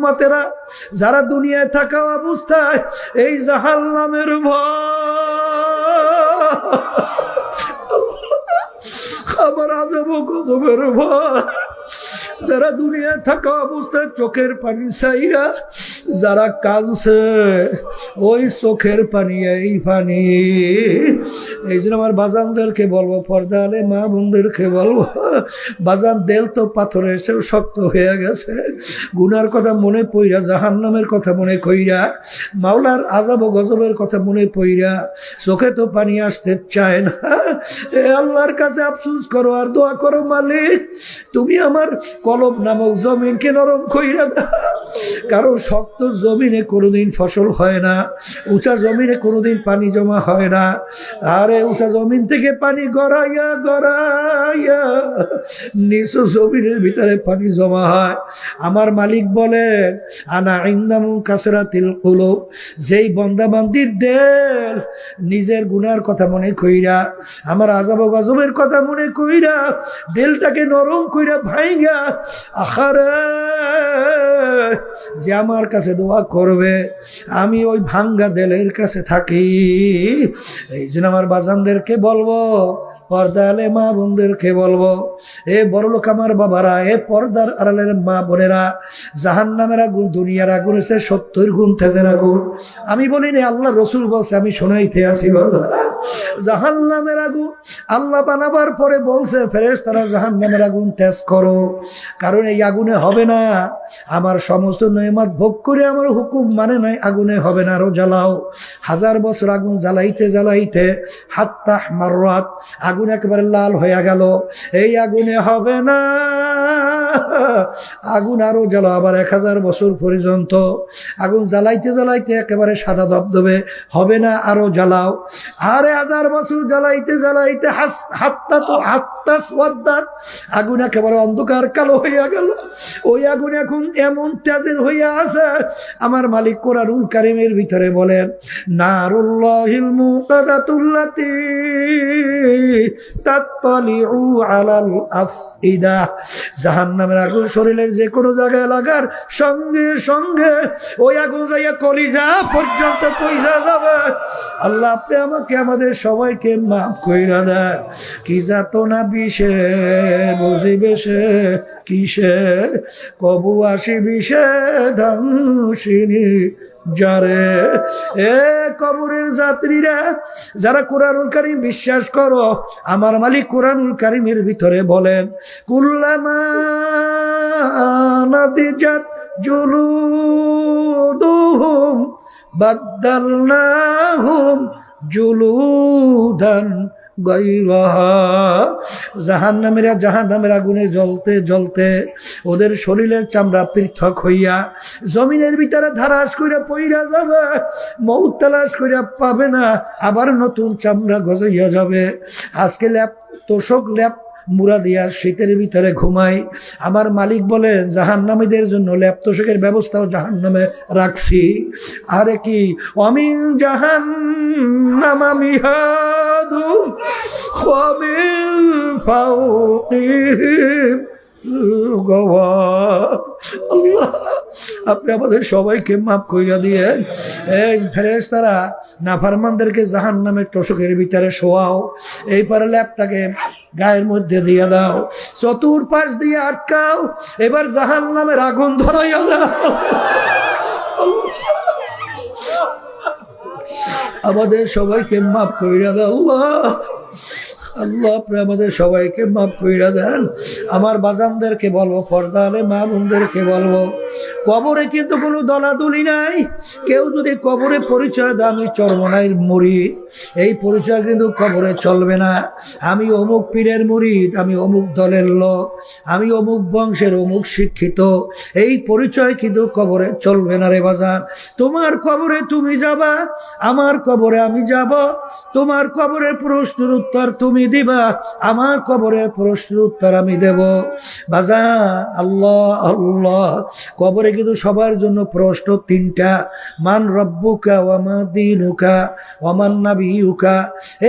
উম্মতেরা, যারা দুনিয়ায় থাকা অবস্থায় এই জাহাল নামের আমার গজবের ভয়। যারা দুনিয়ায় থাকা অবস্থায় চোখের পানি চাইরা যারা কাঁদছে, ওই চোখের পানি, এই পানি। এই জন্য আমার বাজানদেরকে বলব পর্দা আলে মা বোনদেরকে বলব, বাজান দেল তো পাথরের সেও শক্ত হয়ে গেছে। গুনার কথা মনে পইরা জাহান নামের কথা মনে কইরা, মাওলার আজাব গজবের কথা মনে পইরা, চোখে তো পানি আসতে চায় না। এ আল্লাহর কাছে আফসুস করো আর দোয়া করো মালিক। তুমি আমার কলব নামক জমিনকে নরম কইরা দাও। কারণ শক্ত জমিনে কোনোদিন ফসল হয় না, উঁচা জমিনে কোনোদিন পানি জমা হয় না। আরে উঁচা জমিন থেকে পানি গড়াইয়া গড়াইয়া নিচু জমিনের ভিতরে পানি জমা হয়। আমার মালিক বলেন আনা ইন্দাম কাসরা তিল কুলো যেই বন্দাবান্দির দেল নিজের গুনার কথা মনে কইরা, আমার আজাব গজবের কথা মনে কইরা, দিলটাকে নরম কইরা ভাইগা আখারে যে আমার কাছে দোয়া করবে, আমি ওই ভাঙ্গা দেলের কাছে থাকি। এই জন্য আমার বাজানদেরকে বলব পর্দালে মা বোনদেরকে বলব, এ বড় লোক আমার বাবারা, এ পর্দার আড়ালের মা বোনেরা জাহান নামের আগুন, দুনিয়ার আগুন এসে সত্তর গুণ থেজের আগুন আমি বলিনি আল্লাহ রসুল বলছে, আমি শোনাইতে আছি জাহান নামের আগুন, আল্লাহ বানাবার পরে বলছে ফেরেস তারা জাহান নামের আগুন তেজ করো, কারণ এই আগুনে হবে না। আমার সমস্ত নয়মাত ভোগ করে আমার হুকুম মানে নাই, আগুনে হবে না আরও জ্বালাও হাজার বছর আগুন জ্বালাইতে জ্বালাইতে হাত্তা মারাত আগুন একেবারে লাল হয়ে গেল। এই আগুনে হবে না। আগুন আরও জ্বালাও আবার এক হাজার বছর পর্যন্ত আগুন জ্বালাইতে জ্বালাইতে একেবারে সাদা দবদবে হবে না, আরও জ্বালাও। আরে হাজার বছর জ্বালাইতে জ্বালাইতে হাত্তা তো সোয়াদ্দাত আগুন একেবারে অন্ধকার, কালো হইয়া গেল। ওই আগুন এখন এমন তেজের হইয়া আছে, আমার মালিক কোরআনুল কারিমের ভিতরে বলেন, নারুল্লাহিল মুকাদাতুল্লাতি তাত্তালিউ আলাল আফইদা। জাহান্নামের আগুন শরীরের যে কোনো জায়গায় লাগার সঙ্গে সঙ্গে ওই আগুন যাইয়া কলিজা পর্যন্ত পয়সা যাবে। আল্লাহ আপনি আমাকে, আমাদের সবাইকে মাফ কইরা দেয় কি যাত না বিষে বুঝিবে সে কিসে? কবু আসি বিষে ধামসিনী যারে? এ কবরের যাত্রীরা, যারা কোরআনুল কারিম বিশ্বাস করো, আমার মালিক কোরআনুল কারিমের ভিতরে বলেন, কুল্লামা নাদিজাত জুলুদুহুম, বাদ্দালনাহুম জুলুদান জাহান নামেরা জাহান নামের আগুনে জ্বলতে জ্বলতে ওদের শরীরের চামড়া পৃথক হইয়া জমিনের ভিতরে ধারাস কইরা পইরা যাবে, মৌত তালাশ কইরা পাবে না, আবার নতুন চামড়া গজাইয়া যাবে। আজকে ল্যাপ তোষক ল্যাপ মুরা দিয়া শীতের ভিতরে ঘুমাই। আমার মালিক বলে জাহান নামীদের জন্য ল্যাপতোষকের ব্যবস্থাও জাহান নামে রাখছি। আরে কি? অমিন জাহান নামামি হাদু আল্লাহ, আপনি আমাদের সবাইকে মাফ করিয়া দিয়ে এই ফেরেস তারা নাফারমানদেরকে জাহান নামের টসকের ভিতরে শোয়াও। এই পরে ল্যাপটাকে গায়ের মধ্যে দিয়ে দাও চতুর পাশ দিয়ে আটকাও, এবার জাহান নামের আগুন ধরাইয়া দাও। আমাদের সবাইকে মাফ করিয়া দাও আল্লাহ আপনি আমাদের সবাইকে মাফ কইরা দেন। আমার বাজানদেরকে বলব পর্দা আলে মা বোনদেরকে বলব, কবরে কিন্তু কোনো দলাদলি নাই। কেউ যদি কবরে পরিচয় দেয়, আমি চরমনাইয়ের মুড়ি এই পরিচয় কিন্তু কবরে চলবে না। আমি অমুক পীরের মুড়িদ আমি অমুক দলের লোক, আমি অমুক বংশের অমুক শিক্ষিত। এই পরিচয় কিন্তু কবরে চলবে না রে বাজান। তোমার কবরে তুমি যাবা, আমার কবরে আমি যাব। তোমার কবরের প্রশ্নের উত্তর তুমি তুমি দিবা, আমার কবরের প্রশ্নের উত্তর আমি দেব। বাজা, আল্লাহ আল্লাহ, কবরে কিন্তু সবার জন্য প্রশ্ন তিনটা। মান রব্বুকা ওয়ামা দিনুকা ওয়ামান নাবিউকা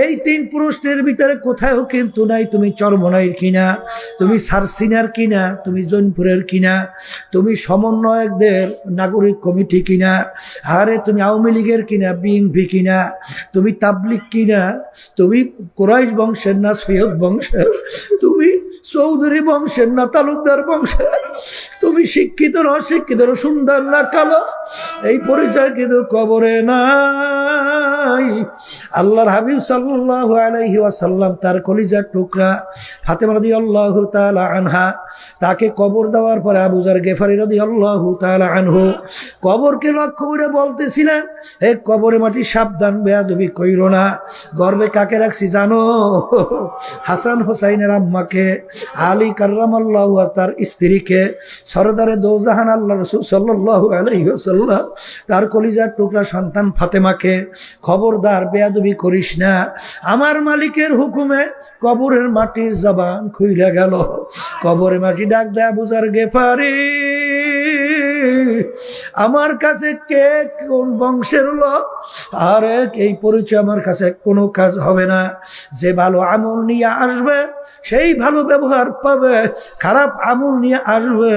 এই তিন প্রশ্নের ভিতরে কোথাও কিন্তু নাই তুমি চরমনাইয়ের কিনা, তুমি সারসিনার কিনা, তুমি জৈনপুরের কিনা, তুমি সমন্বয়কদের নাগরিক কমিটি কিনা, আরে তুমি আওয়ামী লীগের কিনা, বিএনপি কিনা, তুমি তাবলিক কিনা, তুমি কোরাইশ বংশের না সৈয়দ বংশের, তুমি চৌধুরী বংশের না তালুকদার বংশের, তুমি শিক্ষিত না অশিক্ষিত না সুন্দর না কালো, এই পরিচয় কিন্তু কবরে নাই। আল্লাহর হাবিব সাল্লাহ আলাইহি ওয়াসাল্লাম তার কলিজার টুকরা ফাতেমা রাদি আল্লাহ আনহা তাকে কবর দেওয়ার পরে আবুজার গেফারি রাদি আল্লাহ তালা আনহু কবরকে লক্ষ্য করে বলতেছিলেন, এ কবরে মাটি সাবধান, বেয়াদবি কইর না। গর্বে কাকে রাখছি জানো? হাসান হোসাইনের আম্মাকে, আলী কার্রাম আল্লাহ তার স্ত্রীকে, সরদারে দৌজাহান আল্লাহ রসুল সাল্লাহ আলাইসাল্লাম তার কলিজার টুকরা সন্তান ফাতেমাকে খবরদার, বেয়াদবি করিস না। আমার মালিকের হুকুমে কবরের মাটির জবান খুইলে গেল। কবরের মাটি ডাক দেয়া বুঝার গেফারি। আমার কাছে কে কোন বংশের লোক? আর, এই পরিচয় আমার কাছে কোনো কাজ হবে না। যে ভালো আমল নিয়ে আসবে, সেই ভালো ব্যবহার পাবে। খারাপ আমল নিয়ে আসবে।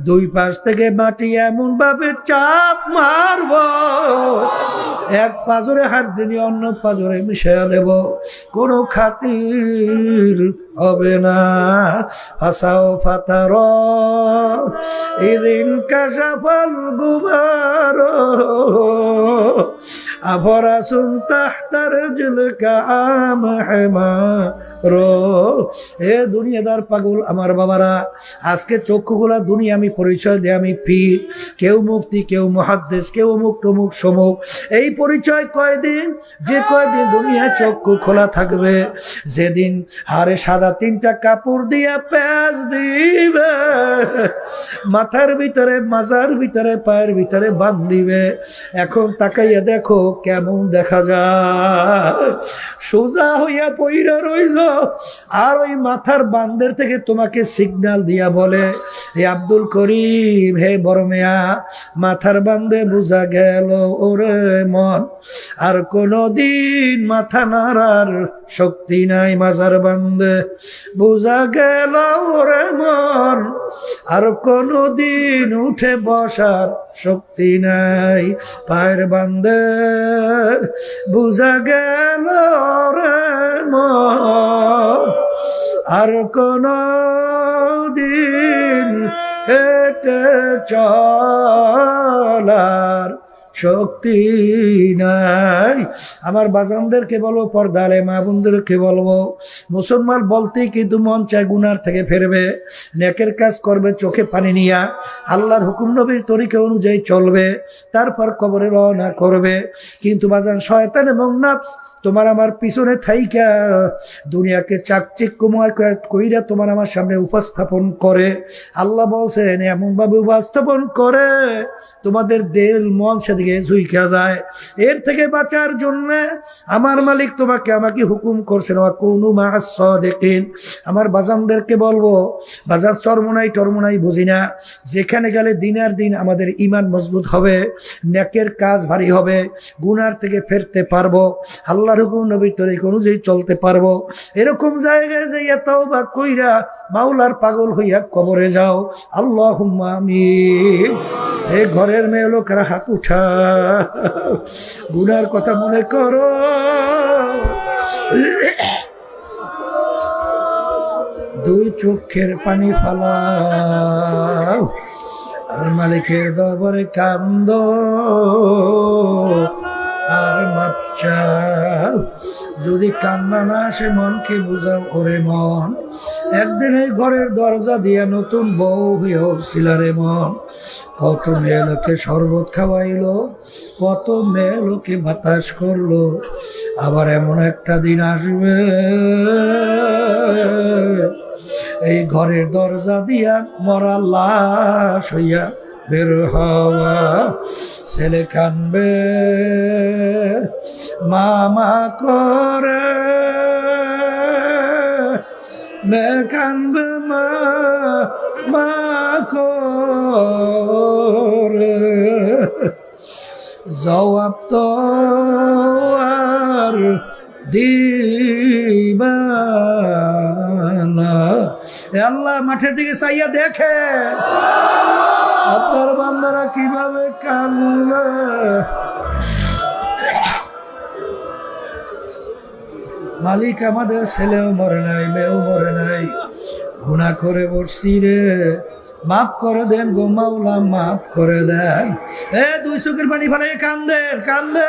দুই পাশ থেকে মাটি এমন ভাবে চাপ মারব। এক পাজরে হাত দিনি অন্য পাজরে মিশিয়ে দেব। কোনো খাতির হবে না। ফাসাও ফাতার। এদিন কাশাফাল গুবার আফরাসুন তাহতার জুলকা আম হেমা এ দুনিয়াদার পাগল আমার বাবারা, আজকে চক্ষুগুলা দুনিয়া আমি পরিচয় দেয় আমি পীর কেউ মুক্তি কেউ মহাদ্দেশ কেউ অমুক টমুক সমুক। এই পরিচয় কয়দিন? যে কয়দিন দুনিয়া চক্ষু খোলা থাকবে, যেদিন হারে সাদা তিনটা কাপড় দিয়া প্যাঁচ দিবে। মাথার ভিতরে, মাজার ভিতরে, পায়ের ভিতরে বাঁধ দিবে। এখন তাকাইয়া দেখো কেমন দেখা যায়। সোজা হইয়া পইরা রইল। আর ওই মাথার বান্দের থেকে তোমাকে সিগনাল দিয়া বলে হে আব্দুল করিম, হে বড় মেয়া, মাথার বান্দে বুঝা গেল ওরে মন। আর দিন মাথা নাড়ার শক্তি নাই মাজার বান্দে। বুঝা গেল ওরে আর দিন উঠে বসার শক্তি নাই। পায়ের বান্দে, বুঝা গেল রে আর কোন দিন হেঁটে চলার শক্তি নাই। আমার বাজানদেরকে বলব পর্দালে মা বোনদেরকে বলব, মুসলমান বলতেই কিন্তু মন চায় গুনার থেকে ফেরবে, নেকের কাজ করবে, চোখে পানি নিয়া, আল্লাহর হুকুম নবীর তরিকে অনুযায়ী চলবে, তারপর কবরে রওনা করবে। কিন্তু বাজান, শয়তান এবং নাফস তোমার আমার পিছনে থাইকা, দুনিয়াকে চাকচিক্যময় কইরা তোমার আমার সামনে উপস্থাপন করে। আল্লাহ বলছেন, এমনভাবে উপস্থাপন করে, তোমাদের দেল মন সেদিকে ঝুইকা যায়। এর থেকে বাঁচার জন্য আমার মালিক তোমাকে আমাকে হুকুম করছেন কোন মাস দেখেন আমার বাজানদেরকে বলব বাজার চরমনাই টরমনাই বুঝি না। যেখানে গেলে দিনের দিন আমাদের ইমান মজবুত হবে, নেকের কাজ ভারী হবে, গুনার থেকে ফেরতে পারব, আল্লাহর হুকুম নবীর তরিক অনুযায়ী চলতে পারব। এরকম জায়গায় যে এতাও বা কইরা মাওলার পাগল হইয়া কবরে যাও। আল্লাহ আমি এই ঘরের মেয়ে লোকেরা, হাত উঠা। গুনার কথা মনে কর। দুই চোখের পানি ফালা আর মালিকের দরবারে কান্দ। যদি কান্না না আসে, মনকে বুঝাও করে মন। একদিন এই ঘরের দরজা দিয়া নতুন বউ উঠছিল রে মন। কত মেয়ে লোকে শরবত খাওয়াইলো, কত মেয়ে লোকে বাতাস করল। আবার এমন একটা দিন আসবে, এই ঘরের দরজা দিয়া মরা লাশ হইয়া বের হওয়া ছেলে কানবে। মামা করে মে কানবে মা মা করে। জবাব তো আর আল্লাহ মাঠের দিকে চাইয়া দেখে। আপনার বান্দারা কীভাবে কান্দে মালিক আমাদের ছেলেও মরে নাই, মেয়েও মরে নাই। গুণা করে বসছি রে। মাফ করে দেন গো মাওলা, মাফ করে দেন। এ, দুই চোখের পানি ফেলে কান্দে কান্দে।